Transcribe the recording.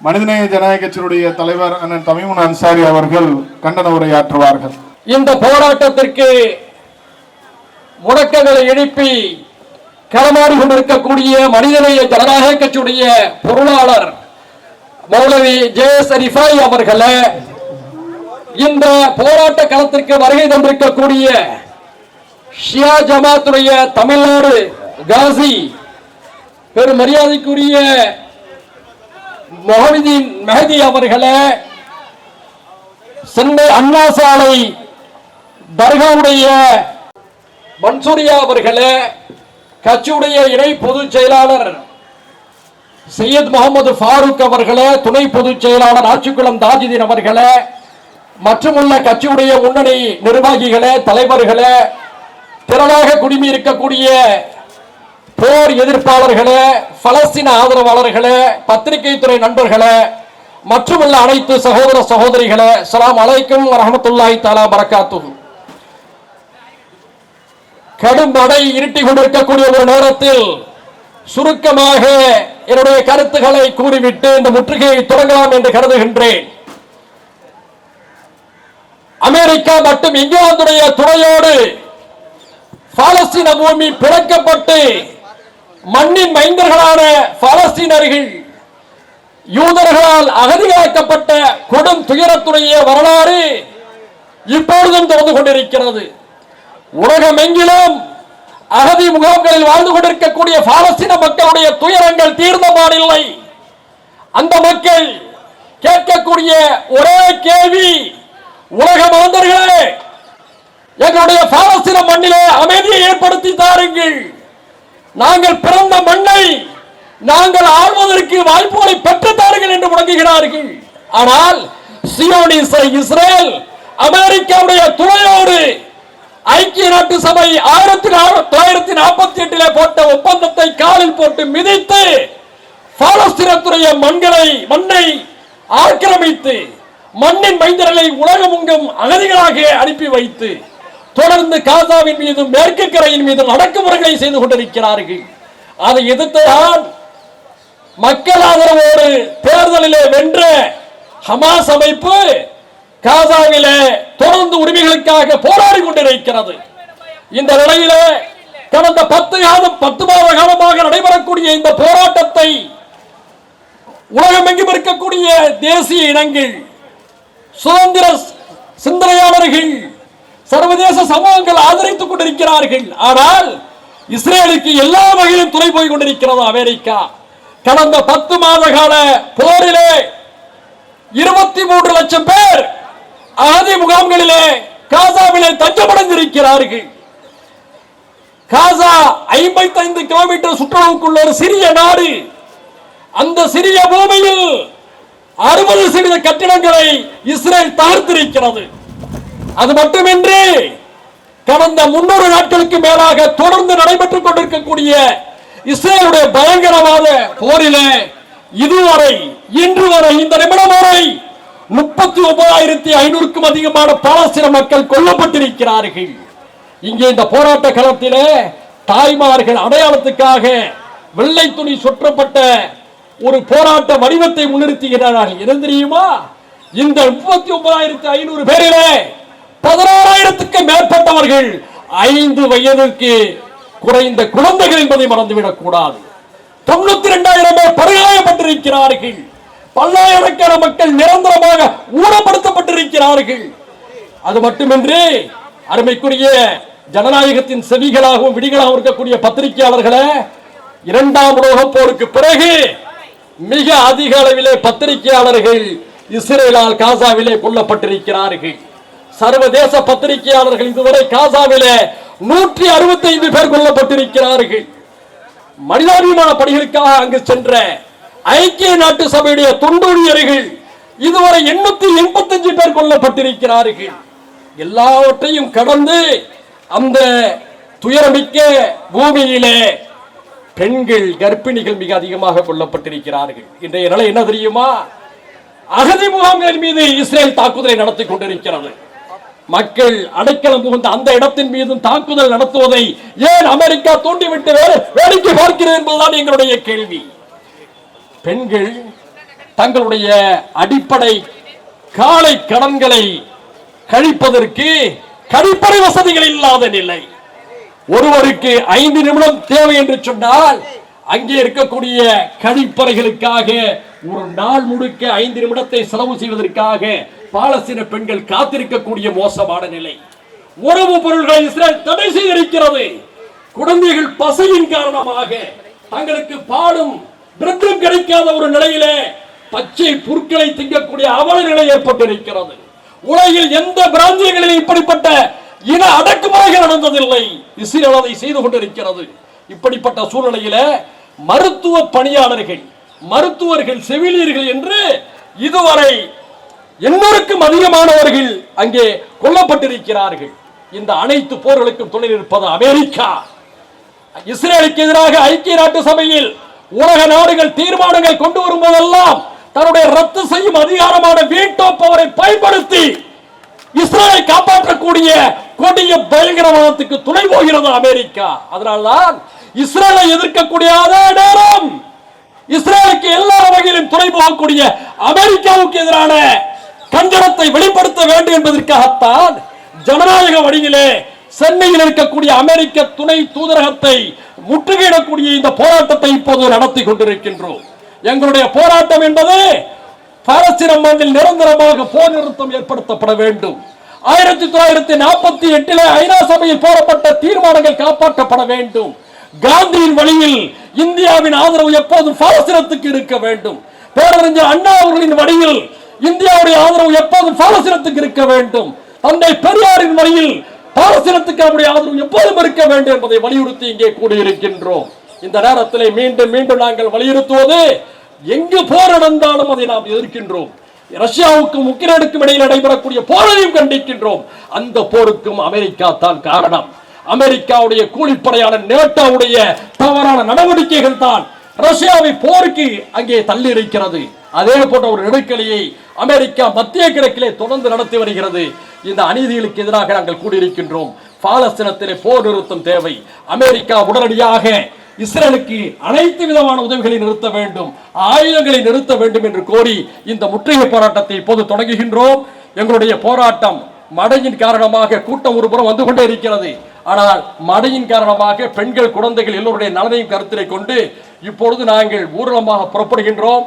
மனிதநேய ஜனநாயக கட்சியினுடைய தலைவர் அண்ணன் தமிமுன் அன்சாரி அவர்கள் கண்டன உரையாற்றுவார்கள். இந்த போராட்டத்திற்கு முடக்கங்களை எழுப்பி களமாடி கொண்டிருக்கக்கூடிய மனிதநேய ஜனநாயக கட்சியுடைய பொருளாளர் மௌலவி ஜே எஸ் ரிஃபாய் அவர்களை இந்த போராட்ட களத்திற்கு வருகை தந்திருக்கக்கூடிய ஷியா ஜமாத்துடைய தமிழ்நாடு காசி பெரும் மரியாதைக்குரிய மொஹமிதீன் மெஹதி அவர்களே சென்னை அண்ணா சாலை தர்காவுடைய மன்சூரியா அவர்களே கட்சியுடைய இணை பொதுச் செயலாளர் சையத் முகமது ஃபாரூக் அவர்களே துணை பொதுச் செயலாளர் ஆட்சிக்குளம் தாஜிதீன் அவர்களே மற்றுமுள்ள கட்சியுடைய முன்னணி நிர்வாகிகளே தலைவர்களே திரளாக குடிமி இருக்கக்கூடிய போர் எதிர்ப்பாளர்களே பலஸ்தீன ஆதரவாளர்களே பத்திரிகை துறை நண்பர்களே மற்றுமுள்ள அனைத்து சகோதர சகோதரிகளே சலாம் அலைக்கும் வரஹ்மத்துல்லாஹி தாலா பரக்காத்துஹு கடும் மழை இருட்டி கொண்டிருக்கக்கூடிய ஒரு நேரத்தில் சுருக்கமாக என்னுடைய கருத்துக்களை கூறிவிட்டு இந்த முற்றுகையை தொடங்கலாம் என்று கருதுகின்றேன். அமெரிக்கா மற்றும் இங்கிலாந்துடைய துணையோடு பாலஸ்தீன பூமி பிறக்கப்பட்டு மண்ணின் மைந்தர்களான பாலஸ்தீனர்கள் யூதர்களால் அகதியாக்கப்பட்ட கொடும் துயரத்துடைய வரலாறு இப்பொழுதும் தொடர்ந்து கொண்டிருக்கிறது. உலகமெங்கிலும் அகதி முகாம்களில் வாழ்ந்து கொண்டிருக்கக்கூடிய பாலஸ்தீன மக்களுடைய துயரங்கள் தீர்ந்த பாடில்லை அந்த மக்கள் கேட்கக்கூடிய ஒரே கேள்வி உலக மாந்தர்களே எங்களுடைய பாலஸ்தீன மண்ணிலே அமைதியை ஏற்படுத்தி தாருங்கள். நாங்கள் பிறந்த மண்ணை நாங்கள் ஆழ்வதற்கு வாய்ப்புகளை பெற்றுத்தார்கள் என்று முடங்குகிறார்கள் ஆனால் சியோனிச இஸ்ரேல் அமெரிக்காவுடைய துணையோடு ஐக்கிய நாட்டு சபை ஆயிரத்தி தொள்ளாயிரத்தி நாற்பத்தி எட்டிலே போட்ட ஒப்பந்தத்தை காலில் போட்டு மிதித்து பாலஸ்தீனத்துடைய மண்களை மண்ணை ஆக்கிரமித்து மண்ணின் மைந்தர்களை உலகமெங்கும் அகதிகளாக அனுப்பி வைத்து தொடர்ந்து காசாவின் மீதும் மேற்கு கரையின் மீதும் அடக்குமுறைகளை செய்து கொண்டிருக்கிறார்கள். அதை எதிர்த்துதான் மக்கள் ஆதரவோடு தேர்தலிலே வென்ற ஹமாஸ் அமைப்பு காசாவில தொடர்ந்து உரிமைகளுக்காக போராடி கொண்டிருக்கிறது. இந்த நிலையிலே கடந்த பத்து காலம் பத்து மாத காலமாக நடைபெறக்கூடிய இந்த போராட்டத்தை உலகமெங்கும் இருக்கக்கூடிய தேசிய இனங்கள் சுதந்திர சிந்தனையாளர்கள் சர்வதேச சமூகங்கள் ஆதரித்துக் கொண்டிருக்கிறார்கள். ஆனால் இஸ்ரேலுக்கு எல்லா வகையிலும் துணை போய் கொண்டிருக்கிறது அமெரிக்கா? கடந்த பத்து மாத கால போரிலே இருபத்தி மூன்று லட்சம் பேர் அகதி முகாம்களிலே காசாவிலே தஞ்சமடைந்திருக்கிறார்கள். காசா ஐம்பத்தைந்து கிலோமீட்டர் சுற்றுலாவுக்குள்ள ஒரு சிறிய நாடு. அந்த சிறிய பூமியில் அறுபது சதவீத கட்டிடங்களை இஸ்ரேல் தகர்த்திருக்கிறது. அது மட்டுமின்றி கடந்த முன்னூறு நாட்களுக்கு மேலாக தொடர்ந்து நடைபெற்றுக் கொண்டிருக்கக்கூடிய இஸ்ரேலுடைய பயங்கரவாத போரில இதுவரை இன்று வரை இந்த நிமிடம் வரை முப்பத்தி ஒன்பதாயிரத்தி ஐநூறுக்கும் அதிகமான பாலஸ்தீன மக்கள் கொல்லப்பட்டிருக்கிறார்கள். இங்கே இந்த போராட்ட களத்திலே தாய்மார்கள் அடையாளத்துக்காக வெள்ளை துணி சுற்றப்பட்ட ஒரு போராட்ட வடிவத்தை முன்னிறுத்துகிறார்கள். எது தெரியுமா? இந்த முப்பத்தி ஒன்பதாயிரத்தி ஐநூறு பேரிலே பதினாறாயிரத்துக்கு மேற்பட்டவர்கள் ஐந்து வயதுக்கு குறைந்த குழந்தைகள் என்பதை மறந்துவிடக் கூடாது தொண்ணூத்தி இரண்டாயிரம் பேர் படுகாயப்பட்டிருக்கிறார்கள். பல்லாயிரக்கணக்கான மக்கள் நிரந்தரமாக ஊனப்படுத்தப்பட்டிருக்கிறார்கள். அது மட்டுமின்றி அருமைக்குரிய ஜனநாயகத்தின் செவிகளாகவும் விடிகளாகவும் இருக்கக்கூடிய பத்திரிகையாளர்களே இரண்டாம் உலக போருக்கு பிறகு மிக அதிக அளவிலே பத்திரிகையாளர்கள் இஸ்ரேலால் காசாவிலே கொல்லப்பட்டிருக்கிறார்கள். சர்வதேச பத்திரிகையாளர்கள் இதுவரை காசாவிலே நூற்றி அறுபத்தைந்து பேர் கொல்லப்பட்டிருக்கிறார்கள். மனிதாபிமான பணிகளுக்காக அங்கு சென்ற ஐக்கிய நாட்டு சபையுடைய தொண்டூழியர்கள் இதுவரை எண்ணூத்தி எண்பத்தஞ்சு பேர் கொல்லப்பட்டிருக்கிறார்கள். எல்லாவற்றையும் கடந்து அந்த துயரமிக்க பூமியிலே பெண்கள் கர்ப்பிணிகள் மிக அதிகமாக கொல்லப்பட்டிருக்கிறார்கள். இன்றைய நிலை என்ன தெரியுமா? அகதி முகாம்களின் மீது இஸ்ரேல் தாக்குதலை நடத்தி கொண்டிருக்கிறது. மக்கள் அடைக்கலம் புகுந்த அந்த இடத்தின் மீதும் தாக்குதல் நடத்துவதை ஏன் அமெரிக்கா தூண்டிவிட்டு வேடிக்கை பார்க்கிறது என்பதுதான் எங்களுடைய கேள்வி. பெண்கள் தங்களுடைய அடிப்படை காலை கடன்களை கழிப்பதற்கு கழிப்பறை வசதிகள் இல்லாத நிலை. ஒருவருக்கு ஐந்து நிமிடம் தேவை என்று சொன்னால் அங்கே இருக்கக்கூடிய கழிப்பறைகளுக்காக ஒரு நாள் முழுக்க ஐந்து நிமிடத்தை செலவு செய்வதற்காக பாலஸ்தீன பெண்கள் காத்திருக்கக்கூடிய மோசமான நிலை. உறவு பொருள்களை இஸ்ரேல் தடை செய்திருக்கிறது. குழந்தைகள் பசையின் காரணமாக தங்களுக்கு பாலும் பிரெட்டும் கிடைக்காத ஒரு நிலையிலே பச்சை புற்களை திங்கக்கூடிய அவல நிலை ஏற்பட்டிருக்கிறது. உலகில் எந்த பிராந்தியங்களிலும் இப்படிப்பட்ட இன அடக்குமுறைகள் நடந்ததில்லை. இஸ்ரேல் அதை செய்து கொண்டிருக்கிறது. இப்படிப்பட்ட சூழ்நிலையில மருத்துவ பணியாளர்கள் மருத்துவர்கள் செவிலியர்கள் என்று இதுவரை எண்ணூறுக்கும் அதிகமானவர்கள் அங்கே கொல்லப்பட்டிருக்கிறார்கள். இந்த அனைத்து போர்களுக்கும் துணை நிற்பது அமெரிக்கா. இஸ்ரேலுக்கு எதிராக ஐக்கிய நாட்டு சபையில் உலக நாடுகள் தீர்மானங்கள் கொண்டு வரும்போதெல்லாம் தன்னுடைய ரத்து செய்யும் அதிகாரமான வீட்டோ பவரை பயன்படுத்தி இஸ்ரேலை காப்பாற்றக்கூடிய கொடிய பயங்கரவாதத்துக்கு துணை போகிறது அமெரிக்கா. அதனால்தான் இஸ்ரேலை எதிர்க்கக்கூடிய நேரம் இஸ்ரேலுக்கு எல்லா வகையிலும் துணை போகக்கூடிய அமெரிக்காவுக்கு எதிரான கஞ்சனத்தை வெளிப்படுத்த வேண்டும் என்பதற்காகத்தான் ஜனநாயக வழியிலே சென்னையில் இருக்கக்கூடிய அமெரிக்க துணை தூதரகத்தை முற்றுகையிடக்கூடிய இந்த போராட்டத்தை இப்போது நடத்தி கொண்டிருக்கின்றோம். எங்களுடைய போராட்டம் என்பது பாலஸ்தீன மண்ணில் நிரந்தரமாக போர் நிறுத்தம் ஏற்படுத்தப்பட வேண்டும். ஆயிரத்தி தொள்ளாயிரத்தி நாற்பத்தி எட்டில் ஐநா சபையில் போடப்பட்ட தீர்மானங்கள் காப்பாற்றப்பட வேண்டும். காந்தியின் வழியில் இந்தியாவின் ஆதரவு எப்போதும் பாலஸ்தீனத்துக்கு இருக்க வேண்டும். பேரறிஞர் அண்ணா அவர்களின் வழியில் இந்தியாவுடைய ஆதரவு எப்போதும் பாலஸ்தீனத்துக்கு இருக்க வேண்டும். தந்தை பெரியாரின் வழியில் பாலஸ்தீனத்துக்கு அவருடைய ஆதரவு எப்போதும் இருக்க வேண்டும் என்பதை வலியுறுத்தி இங்கே கூடியிருக்கின்றோம். இந்த நேரத்தில் மீண்டும் மீண்டும் நாங்கள் வலியுறுத்துவது எங்கு போர் நடந்தாலும் அதை நாம் எதிர்க்கின்றோம். ரஷ்யாவுக்கும் உக்ரைனுக்கும் இடையில் நடைபெறக்கூடிய போரையும் கண்டிக்கின்றோம். அந்த போருக்கும் அமெரிக்கா தான் காரணம். அமெரிக்காவுடைய கூலிப்படையான நேட்டோவுடைய தவறான நடவடிக்கைகள் தான் ரஷ்யாவை போருக்கு அங்கே தள்ளி இருக்கிறது அதே போன்ற ஒரு நெருக்கடியை அமெரிக்கா மத்திய கிழக்கிலே தொடர்ந்து நடத்தி வருகிறது. இந்த அநீதிகளுக்கு எதிராக நாங்கள் கூடியிருக்கின்றோம். பாலஸ்தீனத்திலே போர் நிறுத்தம் தேவை. அமெரிக்கா உடனடியாக இஸ்ரேலுக்கு அனைத்து விதமான உதவிகளை நிறுத்த வேண்டும். ஆயுதங்களை நிறுத்த வேண்டும் என்று கோரி இந்த முற்றுகை போராட்டத்தை இப்போது தொடங்குகின்றோம். எங்களுடைய போராட்டம் மழையின் காரணமாக கூட்டம் ஒருபுறம் வந்து கொண்டே இருக்கிறது. ஆனால் மழையின் காரணமாக பெண்கள் குழந்தைகள் எல்லோருடைய நலனையும் கருத்திலே கொண்டு இப்பொழுது நாங்கள் ஊர்வலமாக புறப்படுகின்றோம்.